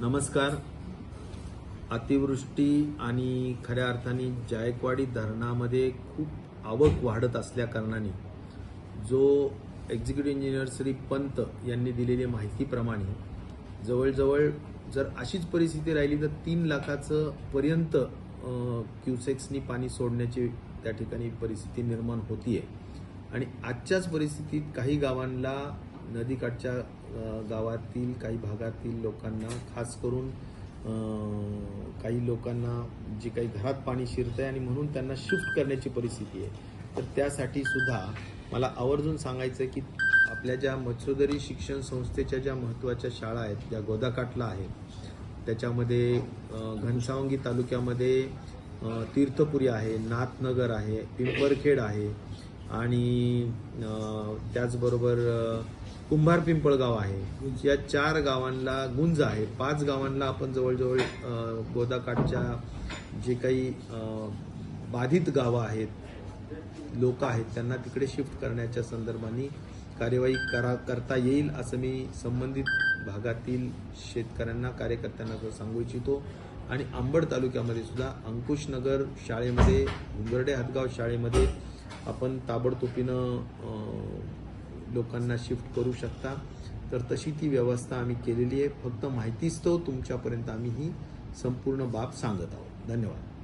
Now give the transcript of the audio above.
नमस्कार. अतिवृष्टी आणि खऱ्या अर्थाने जायकवाडी धरणामध्ये खूप आवक वाढत असल्या कारणाने जो एक्झिक्युटिव्ह इंजिनियर श्री पंत यांनी दिलेली माहितीप्रमाणे जवळजवळ जर अशीच परिस्थिती राहिली तर तीन लाखाचं पर्यंत क्युसेक्सनी पाणी सोडण्याची त्या ठिकाणी परिस्थिती निर्माण होतीये. आणि आजच्याच परिस्थितीत काही गावांना नदीकाठच्या गावातील काही भागातील लोकांना खास करून काही लोकांना जे काही घरात पाणी शिरतंय आणि म्हणून त्यांना शिफ्ट करण्याची परिस्थिती आहे. तर त्यासाठी सुद्धा मला आवर्जून सांगायचं आहे की आपल्या ज्या मत्स्योदरी शिक्षण संस्थेच्या ज्या महत्त्वाच्या शाळा आहेत ज्या गोदाकाठला आहेत त्याच्यामध्ये घनसावंगी तालुक्यामध्ये तीर्थपुरी आहे नाथनगर आहे पिंपरखेड आहे आणि त्याचबरोबर कुंभार पिंपळगाव आहे. या चार गावांना गुंज आहे. पाच गावांना आपण जवळजवळ गोदाकाठच्या जे काही बाधित गावं आहेत लोक आहेत त्यांना तिकडे शिफ्ट करण्याच्या संदर्भाने कार्यवाही करा करता येईल असं मी संबंधित भागातील शेतकऱ्यांना कार्यकर्त्यांना सांगू इच्छितो. आणि आंबड तालुक्यामध्ये सुद्धा अंकुशनगर शाळेमध्ये गुंगर्डे हातगाव शाळेमध्ये आपण ताबडतोबीनं लोकांना शिफ्ट करू शकता. तर तशी ती व्यवस्था आम्ही केलेली आहे. फक्त माहितीच तो तुमच्यापर्यंत आम्ही ही संपूर्ण बाब सांगत आहोत. धन्यवाद.